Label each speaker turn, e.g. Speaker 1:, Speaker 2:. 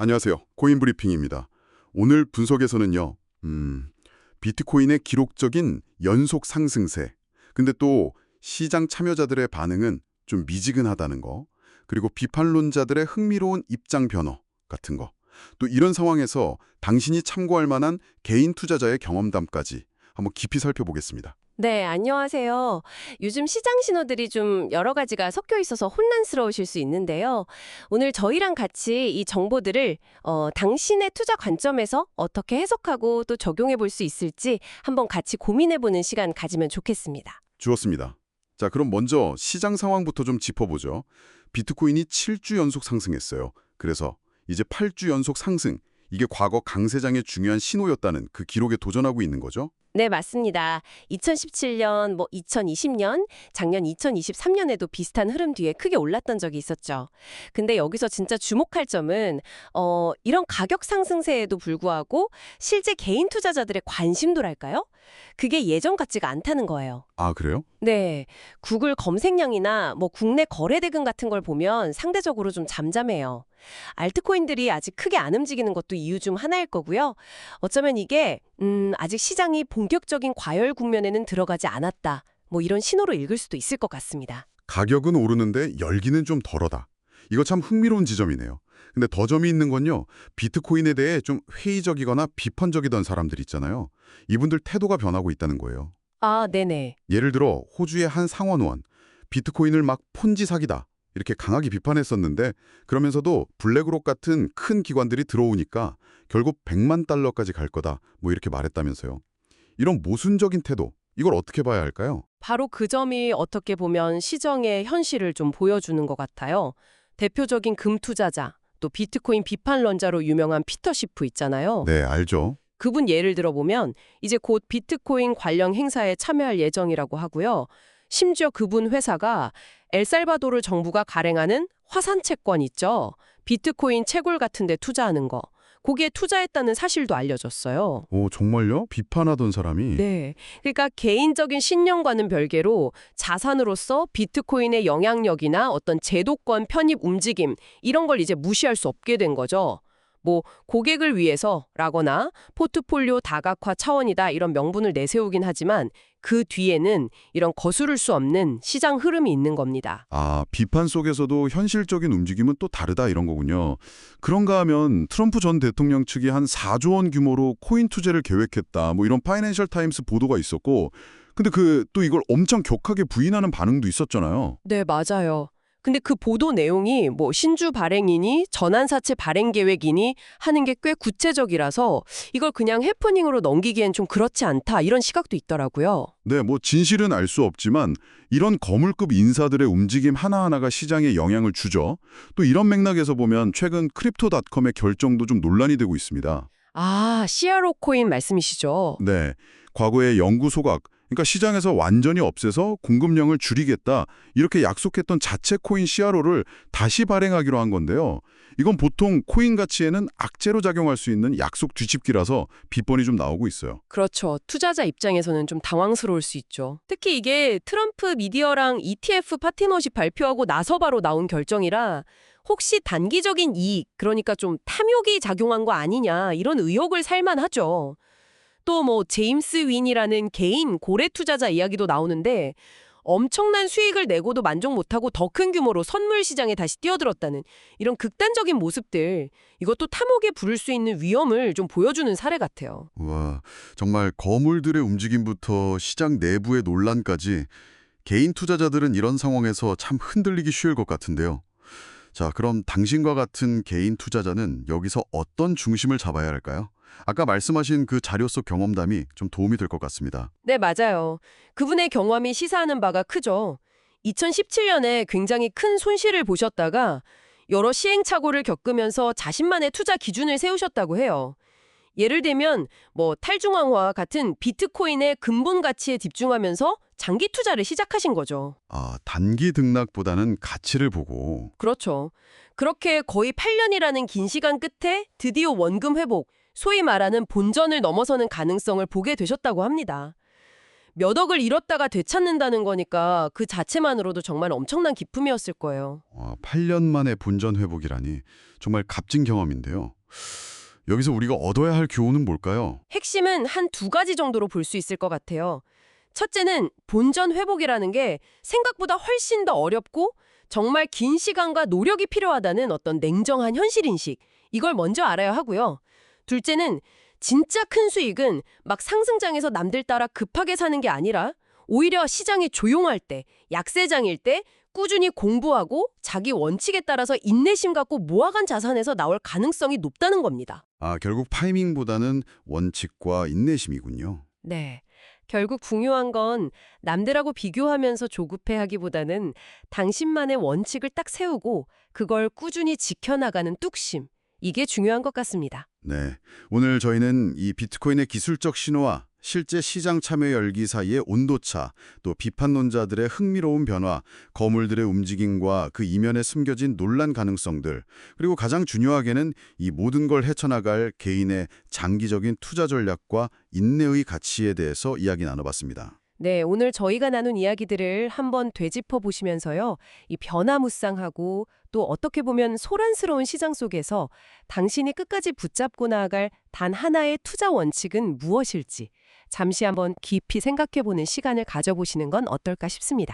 Speaker 1: 안녕하세요. 코인 브리핑입니다. 오늘 분석에서는요. 음, 비트코인의 기록적인 연속 상승세. 근데 또 시장 참여자들의 반응은 좀 미지근하다는 거. 그리고 비판론자들의 흥미로운 입장 변화 같은 거. 또 이런 상황에서 당신이 참고할 만한 개인 투자자의 경험담까지 한번 깊이 살펴보겠습니다.
Speaker 2: 네, 안녕하세요. 요즘 시장 신호들이 좀 여러 가지가 섞여 있어서 혼란스러우실 수 있는데요. 오늘 저희랑 같이 이 정보들을 어, 당신의 투자 관점에서 어떻게 해석하고 또 적용해 볼 수 있을지 한번 같이 고민해 보는 시간 가지면 좋겠습니다.
Speaker 1: 주었습니다. 자, 그럼 먼저 시장 상황부터 좀 짚어보죠. 비트코인이 7주 연속 상승했어요. 그래서 이제 8주 연속 상승. 이게 과거 강 세장의 중요한 신호였다는 그 기록에 도전하고 있는 거죠?
Speaker 2: 네, 맞습니다. 2017년, 뭐 2020년, 작년 2023년에도 비슷한 흐름 뒤에 크게 올랐던 적이 있었죠. 근데 여기서 진짜 주목할 점은 어, 이런 가격 상승세에도 불구하고 실제 개인 투자자들의 관심도랄까요? 그게 예전 같지가 않다는 거예요.
Speaker 1: 아, 그래요?
Speaker 2: 네. 구글 검색량이나 뭐 국내 거래 대금 같은 걸 보면 상대적으로 좀 잠잠해요. 알트코인들이 아직 크게 안 움직이는 것도 이유 중 하나일 거고요. 어쩌면 이게 음, 아직 시장이 본격적인 과열 국면에는 들어가지 않았다. 뭐 이런 신호로 읽을 수도 있을 것 같습니다.
Speaker 1: 가격은 오르는데 열기는 좀 덜하다. 이거 참 흥미로운 지점이네요. 근데 더 점이 있는 건요. 비트코인에 대해 좀 회의적이거나 비판적이던 사람들 있잖아요. 이분들 태도가 변하고 있다는 거예요.
Speaker 2: 아, 네네.
Speaker 1: 예를 들어 호주의 한 상원의원 비트코인을 막 폰지 사기다 이렇게 강하게 비판했었는데 그러면서도 블랙록 같은 큰 기관들이 들어오니까 결국 100만 달러까지 갈 거다 뭐 이렇게 말했다면서요. 이런 모순적인 태도 이걸 어떻게 봐야 할까요?
Speaker 2: 바로 그 점이 어떻게 보면 시정의 현실을 좀 보여주는 것 같아요. 대표적인 금 투자자, 또 비트코인 비판론자로 유명한 피터 시프 있잖아요.
Speaker 1: 네, 알죠.
Speaker 2: 그분 예를 들어보면 이제 곧 비트코인 관련 행사에 참여할 예정이라고 하고요. 심지어 그분 회사가 엘살바도르 정부가 발행하는 화산 채권 있죠. 비트코인 채굴 같은 데 투자하는 거. 거기에 투자했다는 사실도 알려졌어요.
Speaker 1: 오, 정말요? 비판하던 사람이
Speaker 2: 네. 그러니까 개인적인 신념과는 별개로 자산으로서 비트코인의 영향력이나 어떤 제도권 편입 움직임 이런 걸 이제 무시할 수 없게 된 거죠. 뭐 고객을 위해서라거나 포트폴리오 다각화 차원이다 이런 명분을 내세우긴 하지만 그 뒤에는 이런 거스를 수 없는 시장 흐름이 있는 겁니다.
Speaker 1: 아, 비판 속에서도 현실적인 움직임은 또 다르다 이런 거군요. 그런가 하면 트럼프 전 대통령 측이 한 4조 원 규모로 코인 투자를 계획했다. 뭐 이런 파이낸셜 타임스 보도가 있었고 근데 그 또 이걸 엄청 격하게 부인하는 반응도 있었잖아요.
Speaker 2: 네, 맞아요. 근데 그 보도 내용이 뭐 신주 발행이니 전환사채 발행 계획이니 하는 게 꽤 구체적이라서 이걸 그냥 해프닝으로 넘기기엔 좀 그렇지 않다 이런 시각도 있더라고요.
Speaker 1: 네, 뭐 진실은 알 수 없지만 이런 거물급 인사들의 움직임 하나하나가 시장에 영향을 주죠. 또 이런 맥락에서 보면 최근 크립토닷컴의 결정도 좀 논란이 되고 있습니다.
Speaker 2: 아, CRO 코인 말씀이시죠?
Speaker 1: 네, 과거에 연구 소각, 그러니까 시장에서 완전히 없애서 공급량을 줄이겠다 이렇게 약속했던 자체 코인 CRO를 다시 발행하기로 한 건데요. 이건 보통 코인 가치에는 악재로 작용할 수 있는 약속 뒤집기라서 비번이 좀 나오고 있어요.
Speaker 2: 그렇죠. 투자자 입장에서는 좀 당황스러울 수 있죠. 특히 이게 트럼프 미디어랑 ETF 파트너십 발표하고 나서 바로 나온 결정이라 혹시 단기적인 이익, 그러니까 좀 탐욕이 작용한 거 아니냐 이런 의혹을 살만하죠. 또 뭐 제임스 윈이라는 개인 고래 투자자 이야기도 나오는데 엄청난 수익을 내고도 만족 못하고 더 큰 규모로 선물 시장에 다시 뛰어들었다는 이런 극단적인 모습들 이것도 탐욕에 부를 수 있는 위험을 좀 보여주는 사례 같아요.
Speaker 1: 와, 정말 거물들의 움직임부터 시장 내부의 논란까지 개인 투자자들은 이런 상황에서 참 흔들리기 쉬울 것 같은데요. 자, 그럼 당신과 같은 개인 투자자는 여기서 어떤 중심을 잡아야 할까요? 아까 말씀하신 그 자료 속 경험담이 좀 도움이 될 것 같습니다.
Speaker 2: 네, 맞아요. 그분의 경험이 시사하는 바가 크죠. 2017년에 굉장히 큰 손실을 보셨다가 여러 시행착오를 겪으면서 자신만의 투자 기준을 세우셨다고 해요. 예를 들면 뭐 탈중앙화 같은 비트코인의 근본 가치에 집중하면서 장기 투자를 시작하신 거죠.
Speaker 1: 아, 단기 등락보다는 가치를 보고
Speaker 2: 그렇죠. 그렇게 거의 8년이라는 긴 시간 끝에 드디어 원금 회복, 소위 말하는 본전을 넘어서는 가능성을 보게 되셨다고 합니다. 몇 억을 잃었다가 되찾는다는 거니까 그 자체만으로도 정말 엄청난 기품이었을 거예요.
Speaker 1: 와, 8년 만에 본전 회복이라니 정말 값진 경험인데요. 여기서 우리가 얻어야 할 교훈은 뭘까요?
Speaker 2: 핵심은 한 두 가지 정도로 볼 수 있을 것 같아요. 첫째는 본전 회복이라는 게 생각보다 훨씬 더 어렵고 정말 긴 시간과 노력이 필요하다는 어떤 냉정한 현실 인식. 이걸 먼저 알아야 하고요. 둘째는 진짜 큰 수익은 막 상승장에서 남들 따라 급하게 사는 게 아니라 오히려 시장이 조용할 때, 약세장일 때 꾸준히 공부하고 자기 원칙에 따라서 인내심 갖고 모아간 자산에서 나올 가능성이 높다는 겁니다.
Speaker 1: 아, 결국 타이밍보다는 원칙과 인내심이군요.
Speaker 2: 네. 결국 중요한 건 남들하고 비교하면서 조급해하기보다는 당신만의 원칙을 딱 세우고 그걸 꾸준히 지켜나가는 뚝심. 이게 중요한 것 같습니다.
Speaker 1: 네. 오늘 저희는 이 비트코인의 기술적 신호와 실제 시장 참여 열기 사이의 온도차, 또 비판론자들의 흥미로운 변화, 거물들의 움직임과 그 이면에 숨겨진 논란 가능성들, 그리고 가장 중요하게는 이 모든 걸 헤쳐나갈 개인의 장기적인 투자 전략과 인내의 가치에 대해서 이야기 나눠봤습니다.
Speaker 2: 네, 오늘 저희가 나눈 이야기들을 한번 되짚어 보시면서요. 이 변화무쌍하고 또 어떻게 보면 소란스러운 시장 속에서 당신이 끝까지 붙잡고 나아갈 단 하나의 투자 원칙은 무엇일지 잠시 한번 깊이 생각해 보는 시간을 가져보시는 건 어떨까 싶습니다.